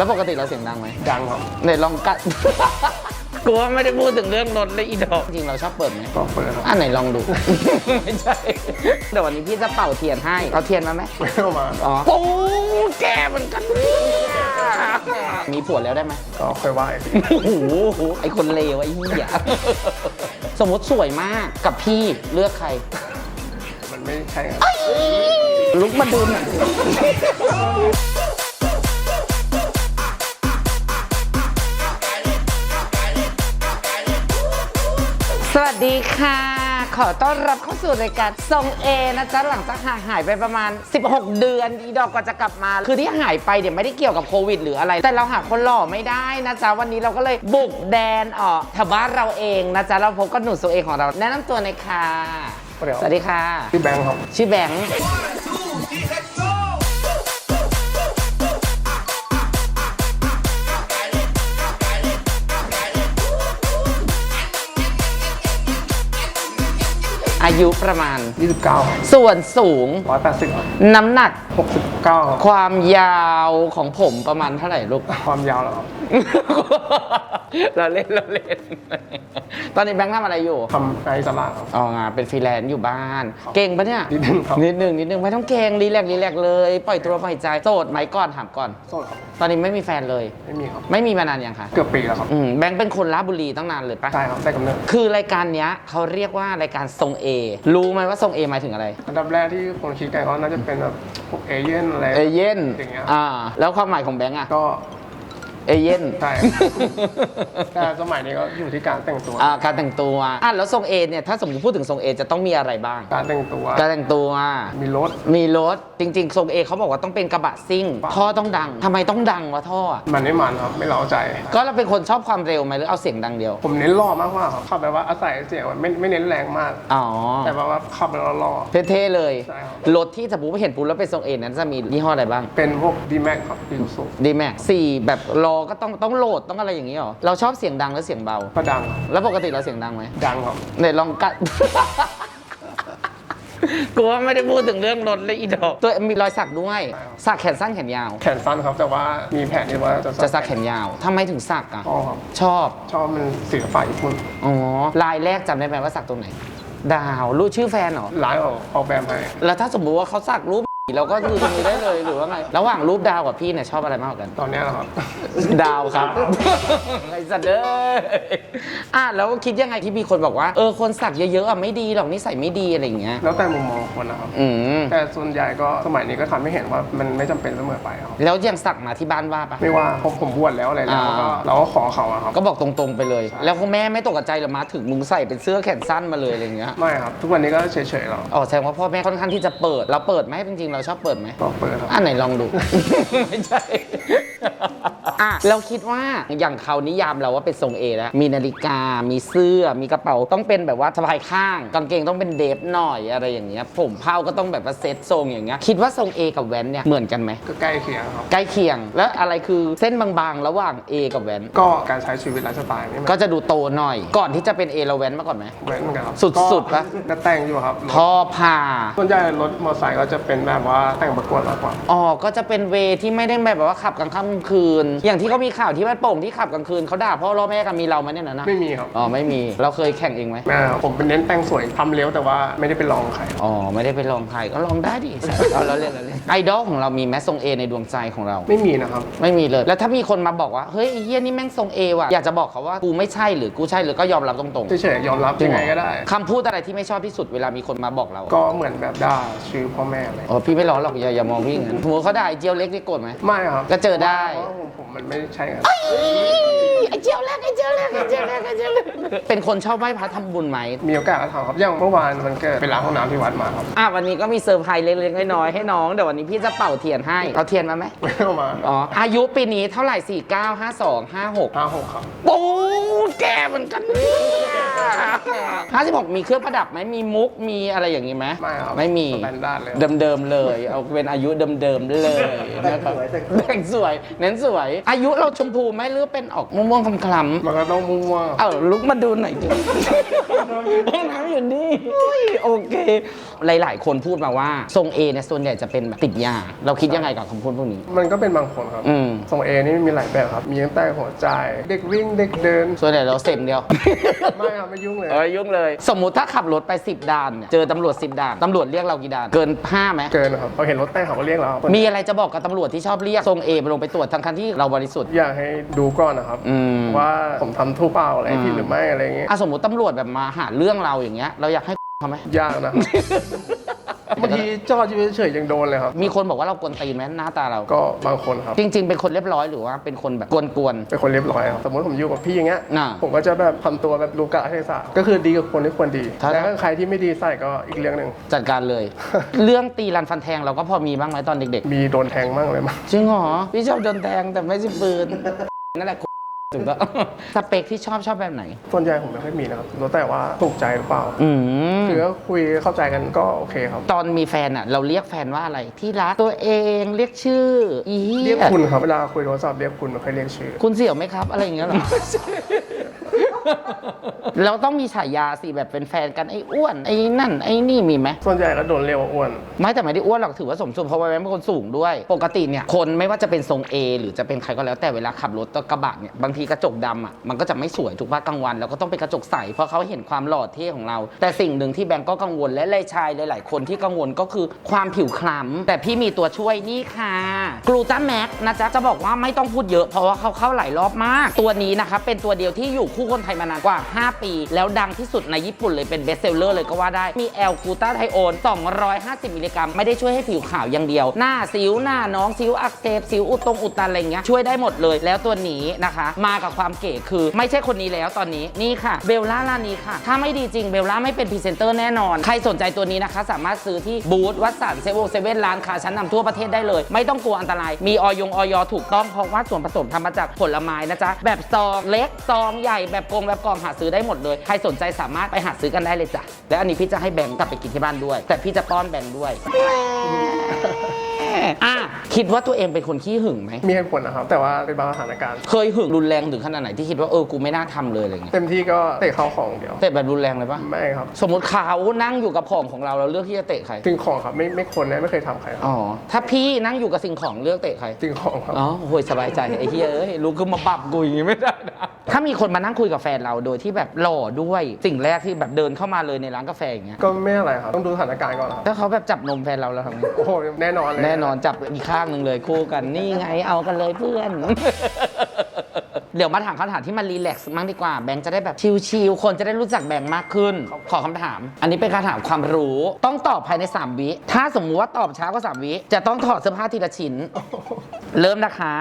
แล้วปกติเราเสียงดังไหมดังครับไหนลองกัด กูว่าไม่ได้พูดถึงเรื่องรถเลยอีดอกจริงเราชอบเปิดไหมก็เปิดครับอะไหนลองดู ไม่ใช่เดี๋ยววันนี้พี่จะเป่าเทียนให้ เอาเทียนมาไหมไม่เข้ามาอ๋อโอ้แกเหมือนกันเนี่ยมีผัวแล้วได้ไหมก็ค่อยว่าอีกทีโอ้โหไอคนเลวไอ้เหี้ยสมมติสวยมากกับพี่เลือกใคร มันไม่ใช่ครับลุกมาดูหน่อย สวัสดีค่ะ ขอต้อนรับเข้าสู่รายการทรงเอนะจ๊ะหลังจากห่างหายไปประมาณ 16 เดือนอีดอกก็จะกลับมา คือที่หายไปเดี๋ยวไม่ได้เกี่ยวกับโควิดหรืออะไร แต่เราหาคนหล่อไม่ได้นะจ๊ะวันนี้เราก็เลยบุกแดนออกแถวบ้านเราเองนะจ๊ะเราพบกับหนุ่มโซเอของเรา แนะนำตัวหน่อยค่ะ สวัสดีค่ะ พี่แบงค์ครับ ชื่อแบงค์ อายุประมาณ 29ครับส่วนสูง 180ครับน้ำหนัก 69ครับความยาวของผมประมาณเท่าไหร่ลูก ความยาวแล้วครับเราเล่นเราเล่น ตอนนี้แบงค์ทำอะไรอยู่ทำในตลาดครับ อ๋องานเป็นฟรีแลนซ์อยู่บ้าน เก่งปะเนี่ย นิดนึงครับ นิดนึงนิดนึงไม่ต้องเก่งรีแลกซ์รีแลกซ์เลย ปล่อยตัวปล่อยใจโสดไหมก่อนถามก่อน โสดครับ ตอนนี้ไม่มีแฟนเลย ไม่มีครับ ไม่มีมานานยังคะ เกือบปีแล้วครับ อืมแบงค์เป็นคนราชบุรีตั้งนานเลยปะใช่ครับได้กำเนิด คือรายการเนี้ยเขาเรียกว่ารายการทรงเอรู้ไหมว่าทรงเอหมายถึงอะไร อันดับแรกที่คนคิดกันก็น่าจะเป็นแบบพวกเอเย่นอะไร เอเย่นอย่างเงี้ย อ่า แล้วความหมายของแบงค์อะก็ เอเย่นใช่แต่สมัยนี้ก็อยู่ที่การแต่งตัว อ่าการแต่งตัวอะแล้วทรงเอเนี่ยถ้าสมมติพูดถึงทรงเอจะต้องมีอะไรบ้าง การแต่งตัว การแต่งตัว มีรถ มีรถจริงๆ ทรงเอเขาบอกว่าต้องเป็นกระบะซิ่ง ท่อต้องดังทำไมต้องดังวะท่ออะมันไม่มันครับไม่เล้าใจ ก็เราเป็นคนชอบความเร็วไหมหรือเอาเสียงดังเดียว ผมเน้นล่อมากกว่าครับขับแบบว่าอาศัยเสียงไม่ไม่เน้นแรงมาก อ๋อ แต่แบบว่าขับแล้วล่อ เท่ๆเลย ใช่ครับ รถที่สมมติว่าเห็นปุ๊บแล้วเป็นทรงเอนั้นจะมียี่ห้ออะไรบ้าง เป็นพวกดีแม็กครับดีสุดีแม็กสี่แบบรอก็ต้องต้องโหลดต้องอะไรอย่างนี้หรอ เราชอบเสียงดังหรือเสียงเบา ก็ดังแล้วปกติเราเสียงดังไหมดังครับไหนลองกัด กูว่าไม่ได้พูดถึงเรื่องรถเลยอีดอกตัวมีรอยสักด้วยใช่ครับสักแขนสั้นแขนยาว แขนสั้นครับแต่ว่ามีแผนที่ว่าจะจะสักแขนยาวทำไมถึงสักอะชอบครับชอบ ชอบมันศิลปะญี่ปุ่นอ๋อ ลายแรกจำได้ไหมว่าสักตรงไหน ดาว รู้ชื่อแฟนเหรอ ร้านออกออกแบบให้แล้วถ้าสมมติว่าเขาสักรูป เราก็ดูตรงนี้ได้เลยหรือว่าไง ระหว่างรูปดาวกับพี่เนี่ยชอบอะไรมากกว่ากัน ตอนเนี้ยนะครับ ดาวครับ ไอ้สัตว์เด้ออะแล้วคิดยังไงที่มีคนบอกว่า เออคนสักเยอะๆอะไม่ดีหรอกนิสัยไม่ดีอะไรอย่างเงี้ย แล้วแต่มุมมองคนนะครับ อืม แต่ส่วนใหญ่ก็สมัยนี้ก็ทำให้เห็นว่ามันไม่จำเป็นเสมอไปครับ แล้วยังสักมาที่บ้านว่าปะ ไม่ว่าผมผมบวชแล้วอะไรแล้วอ่าก็เราก็ขอเขาอะครับ ก็บอกตรงๆไปเลย แล้วคุณแม่ไม่ตกใจเหรอมาถึงมึงใส่เป็นเสื้อแขนสั้นมาเลยอะไรอย่างเงี้ย ไม่ครับ ทุกวันนี้ก็เฉยๆเราอ๋อแสดงว่าพ่อแม่ค่อนข้างที่จะเปิด เราเปิดไหมจริงๆเราชอบเปิดไหมก็เปิดครับอะไหนลองดู ไม่ใช่อะเราคิดว่าอย่างเขานิยามเราว่าเป็นทรงเอแล้วมีนาฬิกา มีเสื้อ มีกระเป๋าต้องเป็นแบบว่าสะพายข้าง กางเกงต้องเป็นเดฟหน่อยอะไรอย่างเงี้ย ผมเผ้าก็ต้องแบบว่าเซ็ตทรงอย่างเงี้ย คิดว่าทรง A กับแวนเนี่ยเหมือนกันไหม ก็ใกล้เคียงครับ ใกล้เคียง แล้วอะไรคือเส้นบางๆ ระหว่าง A กับแวนก็การใช้ชีวิตไลฟ์สไตล์นี่มันก็จะดูโตหน่อย ก่อนที่จะเป็น A เราแวนมาก่อนไหมแว้นเหมือนกันครับสุดๆปะก็แต่งอยู่ครับรถท่อผ่าส่วนใหญ่รถมอเตอร์ไซค์ก็จะเป็นแบบว่าแต่งประกวดมากกว่า อ๋อ ก็จะเป็นเวย์ที่ไม่ได้แบบว่าขับกลางค่ำกลางคืน อย่างที่เขามีข่าวที่บ้านโป่งที่ขับกลางคืนเขาด่าพ่อรอแม่กันมีเราไหมเนี่ยนะนะไม่มีครับอ๋อ ไม่มี เราเคยแข่งเองไหมแม่ครับผมเป็นเน้นแต่งสวยทำเลี้ยวแต่ว่าไม่ได้ไปลองใครอ๋อ ไม่ได้ไปลองใครก็ลองได้ดิ เอาเราเล่นเราเล่นไอดอลของเรามีแมสทรงเอในดวงใจของเรา ไม่มีนะครับ ไม่มีเลย แล้วถ้ามีคนมาบอกว่า เฮ้ยไอ้เฮียนี่แม่งทรงเอว่ะ อยากจะบอกเขาว่ากูไม่ใช่หรือกูใช่หรือก็ยอมรับตรงเฉยๆยอมรับๆยังไงก็ได้คำพูดอะไรที่ไม่ชอบที่สุดเวลามีคนมาบอกเราก็เหมือนแบบด่าชื่อพ่อแม่อะไร อ๋อพี่ไม่ร้อนหรอกอย่าอย่ามองพี่งั้นหัวเขาด่าไอ้เจียวเล็กนี่โกรธไหม ไม่ครับก็เจอได้ เพราะว่าผมผมมันไม่ใช่ครับ ไอ้เจียวเล็กไอ้เจียวเล็กไอ้เจียวเล็กไอ้เจียวเล็กเป็นคนชอบไหว้พระทำบุญไหม มีโอกาสก็ทำครับ อย่างเมื่อวานมันเกิดไปล้างห้องน้ำที่วัดมาครับ อะวันนี้ก็มีเซอร์ไพรส์เล็กๆน้อยๆให้น้องเดี๋ยววันนี้พี่จะเป่าเทียนให้เอาเทียนมาไหมไม่เข้ามาอ๋ออายุปีนี้เท่าไหร่ 4 9 5 2 5 6 ห้าหกครับโอ้แกเหมือนกันเนี่ย56 มีเครื่องประดับไหมมีมุกมีอะไรอย่างนี้ไหมไม่ครับไม่มีสแตนดาร์ดเลย เดิมๆเลยเอาเป็นอายุเดิมๆเลยนะครับแต่งสวยเน้นสวย อายุเราชมพูไหมหรือเป็นออกม่วงๆคล้ำๆมันก็ต้องมั่วเออลุกมาดูหน่อยดิห้องน้ำอยู่นี่อุ้ยโอเค หลาย ๆ คนพูดมาว่าทรงเอเนี่ยส่วนใหญ่จะเป็นแบบติดยา เราคิดยังไงกับคำพูดพวกนี้ มันก็เป็นบางคนครับอืม ทรงเอนี่มีหลายแบบครับ มีตั้งแต่หัวใจ เด็กวิ่งเด็กเดิน ส่วนใหญ่เราเซ็มเดียว ไม่ครับไม่ยุ่งเลย เออยุ่งเลย สมมุติถ้าขับรถไป 10 ด่านเนี่ยเจอตำรวจ 10 ด่าน ตำรวจเรียกเรากี่ด่าน เกิน5ไหมเกินครับเขาเห็นรถแต่งเขาก็เรียกเราครับมีอะไรจะบอกกับตำรวจที่ชอบเรียกทรงเอไปลงไปตรวจทั้งคันที่เราบริสุทธิ์ อยากให้ดูก่อนนะครับ อืม ว่าผมทำถูกเปล่าอะไรผิดอืมหรือไม่อะไรอย่างเงี้ย อะสมมติตำรวจแบบมาหาเรื่องเราอย่างเงี้ย เราอยากให้ เขาไหมยากนะครับบางทีจอดอยู่เฉยๆยังโดนเลยครับ มีคนบอกว่าเรากวนตีนไหมหน้าตาเรา ก็บางคนครับ จริง ๆ เป็นคนเรียบร้อยหรือว่าเป็นคนแบบกวน เป็นคนเรียบร้อยครับสมมติผมอยู่กับพี่อย่างเงี้ยอ่าผมก็จะแบบทำตัวแบบรู้กาลเทศะก็คือดีกับคนที่ควรดีถ้าแต่ถ้าใครที่ไม่ดีใส่ก็อีกเรื่องหนึ่งๆ จัดการเลย เรื่องตีรันฟันแทงเราก็พอมีบ้างไหมตอนเด็กมีโดนแทงมั่งเลยมั้ง ๆ จริงเหรอ พี่ชอบโดนแทงแต่ไม่ใช่ปืน นั่นแหละ ถูกต้องสเปคที่ชอบชอบแบบไหน ส่วนใหญ่ผมไม่ค่อยมีนะครับแล้วแต่ว่าถูกใจหรือเปล่าอืม คือก็คุยเข้าใจกันก็โอเคครับ ตอนมีแฟนอะ เราเรียกแฟนว่าอะไรที่รักตัวเองเรียกชื่ออีเหี้ยเรียกคุณครับเวลาคุยโทรศัพท์เรียกคุณไม่ค่อยเรียกชื่อ คุณเสี่ยวไหมครับ อะไรอย่างเงี้ยเหรอ เราต้องมีฉายาสิแบบเป็นแฟนกันไอ้อ้วนไอ้นั่นไอ้นี่มีไหมส่วนใหญ่ก็โดนเรียกว่าอ้วน ไม่แต่ไม่ได้อ้วนหรอกถือว่าสมส่วนเพราะว่าแบงค์เป็นคนสูงด้วย ปกติเนี่ยคนไม่ว่าจะเป็นทรง A หรือจะเป็นใครก็แล้วแต่เวลาขับรถตัวกระบะเนี่ยบางทีกระจกดำอะมันก็จะไม่สวยถูกป่ะกลางวันแล้วก็ต้องเป็นกระจกใสเพราะเขาเห็นความหล่อเท่ของเรา แต่สิ่งหนึ่งที่แบงค์ก็กังวลและหลายชายหลาย ๆ คนที่กังวลก็คือความผิวคล้ำแต่พี่มีตัวช่วยนี่ค่ะกลูตาแม็กนะจ๊ะจะบอกว่าไม่ต้องพูดเยอะเพราะว่าเขาเข้าหลายรอบมาก ตัวนี้นะคะเป็นตัวเดียวที่อยู่คู่คนไทยมานานกว่า 5 ปี แล้วดังที่สุดในญี่ปุ่นเลยเป็นเบสเซลเลอร์เลยก็ว่าได้ มีแอลกูตาไทโอน250 มิลลิกรัม ไม่ได้ช่วยให้ผิวขาวอย่างเดียว หน้าสิวหน้าน้องสิวอักเสบสิวอุดตรงอุดตันอะไรเงี้ยช่วยได้หมดเลย แล้วตัวนี้นะคะ มากับความเก๋คือไม่ใช่คนนี้แล้วตอนนี้นี่ค่ะเบลล่าลานีค่ะ ถ้าไม่ดีจริงเบลล่าไม่เป็นพรีเซนเตอร์แน่นอน ใครสนใจตัวนี้นะคะ สามารถซื้อที่บูธวัดสันเซเว่นเซเว่นร้านค้าชั้นนำทั่วประเทศได้เลย ไม่ต้องกลัวอันตราย มีออยงออยถูกต้องเพราะว่าส่วนผสมทำมาจากผลไม้นะจ๊ะแบบซองเล็กซองใหญ่แบบกลมแบบกล่องหาซื้อได้หมดเลย ใครสนใจสามารถไปหาซื้อกันได้เลยจ้ะ และอันนี้พี่จะให้แบงค์กลับไปกินที่บ้านด้วย แต่พี่จะป้อนแบงค์ด้วยอะ คิดว่าตัวเองเป็นคนขี้หึงไหม มีเหตุผลนะครับ แต่ว่าเป็นบางสถานการณ์ เคยหึงรุนแรงถึงขนาดไหนที่คิดว่าเออกูไม่น่าทำเลยอะไรเงี้ยเต็มที่ก็เตะเข้าของเดียว เตะแบบรุนแรงเลยปะไม่ครับ สมมติเขานั่งอยู่กับของของเราเราเลือกที่จะเตะใครสิ่งของครับไม่ไม่คนนะไม่เคยทำใครครับอ๋อถ้าพี่นั่งอยู่กับสิ่งของเลือกเตะใครสิ่งของครับ อ๋อโหยสบายใจไอ้เฮียเอ้ยลุกขึ้นมาปรับกูอย่างงี้ไม่ได้นะ ถ้ามีคนมานั่งคุยกับแฟนเราโดยที่แบบหล่อด้วย สิ่งแรกที่แบบเดินเข้ามาเลยในร้านกาแฟอย่างเงี้ย ก็ไม่อะไรครับ ต้องดูสถานการณ์ก่อนครับ ถ้าเขาแบบจับนมแฟนเราแล้วทำไงโอ้โหแน่นอนเลยแน่นอนจับอีกข้างหนึ่งเลยคู่กันนี่ไงเอากันเลยเพื่อน เดี๋ยวมาถามคำถามที่มันรีแลกซ์มั่งดีกว่าแบงค์จะได้แบบชิลๆคนจะได้รู้จักแบงค์มากขึ้น ขอคำถาม อันนี้เป็นคำถามความรู้ต้องตอบภายใน 3 วิ ถ้าสมมุติว่าตอบช้ากว่า3วิจะต้องถอดเสื้อผ้าทีละชิ้น เริ่มนะคะ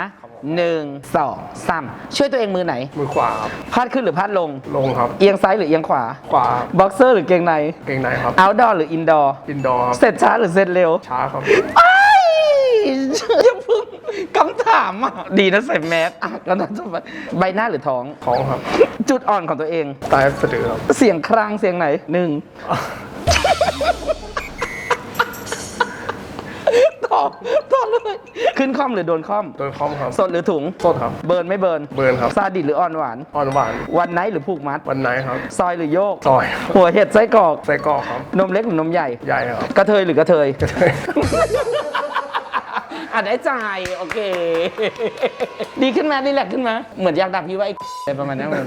หนึ่งสองสามช่วยตัวเองมือไหน มือขวาครับพาดขึ้นหรือพาดลง ลงครับ เอียงซ้ายหรือเอียงขวา ขวาบ็อกเซอร์หรือเกงใน เกงในครับเอาดอร์หรืออินดอร์อินดอร์ครับเสร็จช้าหรือเสร็จเร็ว ช้าครับไอ้อย่าเพึ่งคำถามอะ ดีนะใส่แมสอะก็น่าจะไปใบหน้าหรือท้อง ท้องครับจุดอ่อนของตัวเอง ใต้สะดือครับเสียงครางเสียงไหนหนึ่งตอบตอบเลย ขึ้นคอมหรือโดนคอม โดนคอมครับสดหรือถุง สดครับ เบิร์นไม่เบิร์นเบิร์นครับซาดิสหรืออ่อนหวาน อ่อนหวานวันไนท์หรือผูกมัด วันไหนครับ ซอยหรือโยก ซอยครับหัวเห็ดไส้กรอก ไส้กรอกครับ นมเล็กหรือนมใหญ่ ใหญ่ครับกระเทยหรือ กระเทย กระเทย อะได้ใจายโอเค ดีขึ้นไหมรีแลกซ์ขึ้นไหมเหมือนอยากด่าพี่ว่าไอ้อะไรประมาณนั้นเหมือน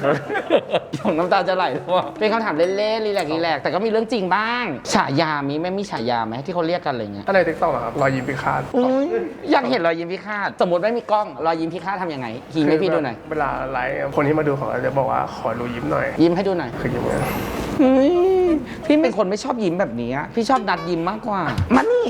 ของน้ำตาจะไหลแล้วอะเป็นคำถามเล่นๆรีแลกซ์รีแลกซ์แต่ก็มีเรื่องจริงบ้าง ฉายามีไหมมีฉายาไหมที่เขาเรียกกันอะไรเงี้ยถ้าในทิกตอกครับรอยยิ้มพิฆาตอุ๊ยอยากเห็นรอยยิ้มพิฆาตสมมติไม่มีกล้องรอยยิ้มพิฆาตทำยังไงฮีให้พี่ดูหน่อยเวลาไลฟ์คนที่มาดูเขาจะบอกว่าขอดูยิ้มหน่อยยิ้มให้ดูหน่อยคือยิ้มไงเฮ้ยพี่เป็นคนไม่ชอบยิ้มแบบนี้อะพี่ชอบดัดยิ้มมากกว่ามานี่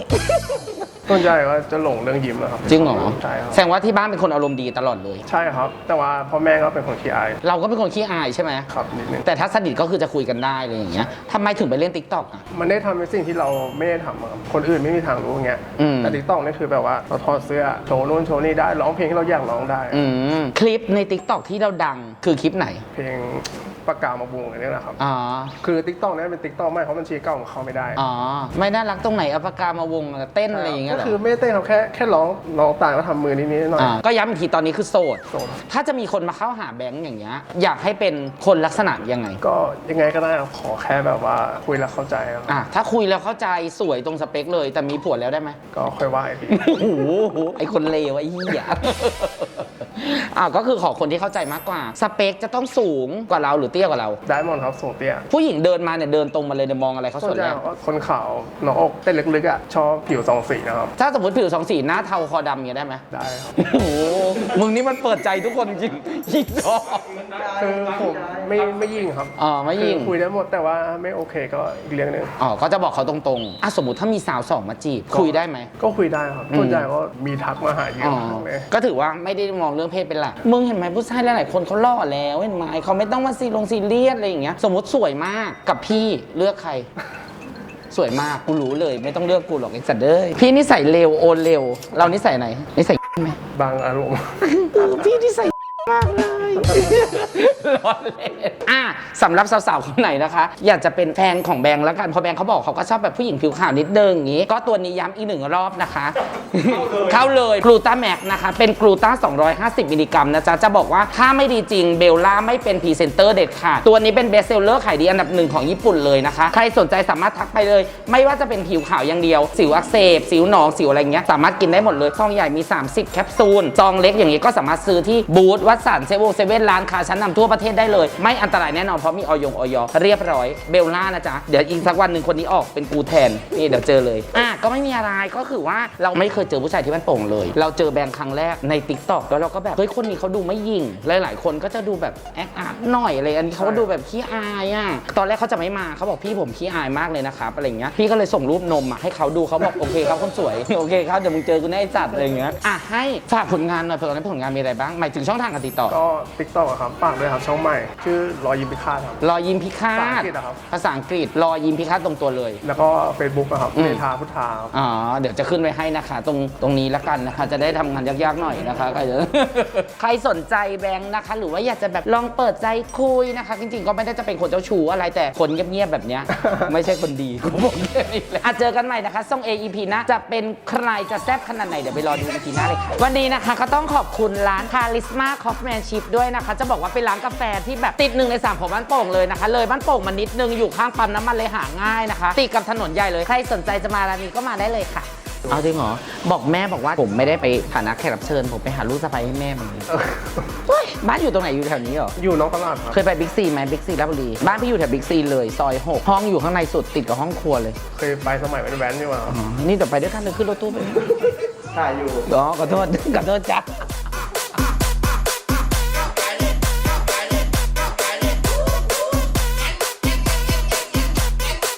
ส่วนใหญ่ก็จะหลงเรื่องยิ้มนะครับจริงเหรอใช่ครับแสดงว่าที่บ้านเป็นคนอารมณ์ดีตลอดเลย ใช่ครับ แต่ว่าพ่อแม่ก็เป็นคนขี้อายเราก็เป็นคนขี้อายใช่ไหมครับนิดนึงแต่ถ้าสนิทก็คือจะคุยกันได้เลยอย่างเงี้ยทำไมถึงไปเล่นติ๊กต็อกอะ มันได้ทำในสิ่งที่เราไม่ได้ทำอะครับคนอื่นไม่มีทางรู้อย่างเงี้ยอืม แต่ทิกตอกนี่คือแบบว่าเราถอดเสื้อโชว์นู่นโชว์นี่ได้ร้องเพลงที่เราอยากร้องได้ อืมคลิปในติ๊กต็อกที่เราดังคือคลิปไหน เพลง ปากกามาบุงอันนี้แหละครับ อ๋อ คือติ๊กต็อกนี่เป็นติ๊กต็อกใหม่เพราะบัญชีเก่าของเขาไม่ได้ อ๋อ ไม่น่ารักตรงไหนเอาปากกามาวงเต้นอะไรอย่างเงี้ยก็เหรอคือไม่ได้เต้นครับแค่แค่ร้องร้องตามก็ทำมือนิดๆหน่อยอ่าก็ย้ำอีกทีตอนนี้คือโสด โสดถ้าจะมีคนมาเข้าหาแบงค์อย่างเงี้ยอยากให้เป็นคนลักษณะยังไง ก็ยังไงก็ได้ครับขอแค่แบบว่าคุยแล้วเข้าใจครับอะถ้าคุยแล้วเข้าใจสวยตรงสเปคเลย แต่มีผัวแล้วได้ไหม ก็ค่อยว่าอีกที โอ้โหไอคนเลวไอ้เหี้ย อ่าก็คือขอคนที่เข้าใจมากกว่า สเปคจะต้องสูงกว่าเราหรือเตี้ยกว่าเรา ได้หมดครับสูงเตี้ย ผู้หญิงเดินมาเนี่ยเดินตรงมาเลยเนี่ยมองอะไรเขาส่สวนนใหญ่แล้วก็คนขาวหน้าอกเต้นลึกๆอะชอบผิวสองสีนะครับ ถ้าสมมติผิวสองสีหน้าเทาคอดำเงี้ยได้ไหมได้ครับโอ้โหมึงนี่มันเปิดใจทุกคนจริงยิงดอกคือผมไม่ไม่ยิงครับอ๋อไม่ยิงคือคุยได้หมดแต่ว่าไม่โอเคก็อีกเรื่องหนึงอ๋อก็จะบอกเขาตรงๆอะสมมติถ้ามีสาวสองมาจีบคุยได้ไหมก็คุยได้ครับอืมส่วนใหญ่ก็มีทักมาหาเยอ๋อะอมากเลยก็ถือว่าไม่ได้มองเรื่องเพศเป็นหลักมึงเห็นไหมผู้ชายหลายๆคนเขาล่อแล้วเห็นไหมเขาไม่ต้องมาซีลงซีเรียสอะไรอย่างเงี้ย สมมติสวยมากกับพี่เลือกใคร สวยมากกูรู้เลย ไม่ต้องเลือกกูหรอกไอ้สัตว์เอ้ยพี่นิสัยเร็วโอนเร็ว เรานิสัยไหนนิสัย ไหมบางอารมณ์ เออพี่นิสัย มากเลยล้อเล่นอะสำหรับสาวๆคนไหนนะคะ อยากจะเป็นแฟนของแบงค์แล้วกันเพราะแบงค์เขาบอกเขาก็ชอบแบบผู้หญิงผิวขาวนิดนึงอย่างงี้ ก็ตัวนี้ย้ำอีกหนึ่งรอบนะคะ เข้าเลยกลูตาแม็กนะคะ เป็นกลูตา250 มิลลิกรัมนะจ๊ะ จะบอกว่าถ้าไม่ดีจริงเบลล่าไม่เป็นพรีเซนเตอร์เด็ดขาดตัวนี้เป็นเบสเซลเลอร์ขายดีอันดับหนึ่งของญี่ปุ่นเลยนะคะ ใครสนใจสามารถทักไปเลย ไม่ว่าจะเป็นผิวขาวอย่างเดียว สิวอักเสบสิวหนองสิวอะไรเงี้ยสามารถกินได้หมดเลยซองใหญ่มี 30 แคปซูลซองเล็กอย่างนี้ก็สามารถซื้อที่บูธวัดสันเซเว่นเซเว่นร้านค้าชั้นนำทั่วประเทศได้เลย ไม่อันตรายแน่นอนเพราะมีออยงออยเรียบร้อยเบลล่านะจ๊ะ เดี๋ยวอีกสักวันหนึ่งคนนี้ออกเป็นกูแทน นี่เดี๋ยวเจอเลย อะก็ไม่มีอะไรก็คือว่าเราไม่เคยเจอผู้ชายที่มันโป่งเลย เราเจอแบงค์ครั้งแรกใน t ิ k t o k แล้วเราก็แบบเฮ้ยคนนี้เขาดูไม่ยิงหลาย ๆ คนก็จะดูแบบแอคอาร์ตหน่อยอะไรอันนี้เขาก็ดูแบบขี้อายอะตอนแรกเขาจะไม่มาเขาบอกพี่ผมขี้อายมากเลยนะครับอะไรเงี้ยพี่ก็เลยส่งรูปนมอะให้เขาดูเขาบอกโอเคครับคนสวยโอเคครับเดี๋ยวมึงเจอกูแน่ไอ้จัดอะไรเงี้ยอะให้ฝากผลงานหน่อยผลงานผลงานมีอะไรบ้างหมายถึงช่องทางการติดต่อ ก็ติ๊กต็อกครับฝากด้วยครับช่องใหม่ ชื่อรอยยิ้มพิฆาตครับ รอยยิ้มพิฆาภาษาอัตงกฤษอะครับ ภาษาอังกฤษรอยยิ้มพิฆาตตรงตัวเลย แล้วก็เฟซบุ๊กครับอืม เมธาพุทธาครับ อ๋อเดี๋ยวจะขึ้นไว้ให้นะคะตรงตรงนี้ละกันนะคะ จะได้ทำงานยากๆหน่อยนะคะ ใครจะ ใครสนใจแบงค์นะคะ หรือว่าอยากจะแบบลองเปิดใจคุยนะคะ จริงๆก็ไม่ได้จะเป็นคนเจ้าชู้อะไรแต่คนเงียบๆแบบเนี้ย ไม่ใช่คนดีกูบอกแค่นี้แหละอะเจอกันใหม่นะคะส่ง AEP นะ จะเป็นใครจะแซ่บขนาดไหน เดี๋ยวไปรอดู EP หน้าเลยค่ะ วันนี้นะคะก็ต้องขอบคุณร้าน Charisma Coffeemanship ด้วยนะคะ จะบอกว่าเป็นร้านกาแฟที่แบบติดหนึ่งในสามของบ้านโป่งเลยนะคะ เลยบ้านโป่งมานิดนึงอยู่ข้างปั๊มน้ำมันเลยหาง่ายนะคะ ติดกับถนนใหญ่เลย ใครสนใจจะมาร้านนี้ก็มาได้เลยค่ะ เอาจริงเหรอ บอกแม่บอกว่าผมไม่ได้ไปฐานะแขกรับเชิญ ผมไปหาลูกสะใภ้ให้แม่มึงเฮ้ยบ้านอยู่ตรงไหนอยู่แถวนี้เหรอ อยู่น้องตลาดครับ เคยไปบิ๊กซีไหมบิ๊กซีราชบุรี บ้านพี่อยู่แถวบิ๊กซีเลยซอยหกห้องอยู่ข้างในสุดติดกับห้องครัวเลยเคยไปสมัยเป็นแว้นอยู่มาอ๋อนี่เดี๋ยวไปด้วยกันเลยขึ้นรถตู้ไปถ่ายอยู่อ๋อขอโทษ ขอโทษจ้ะ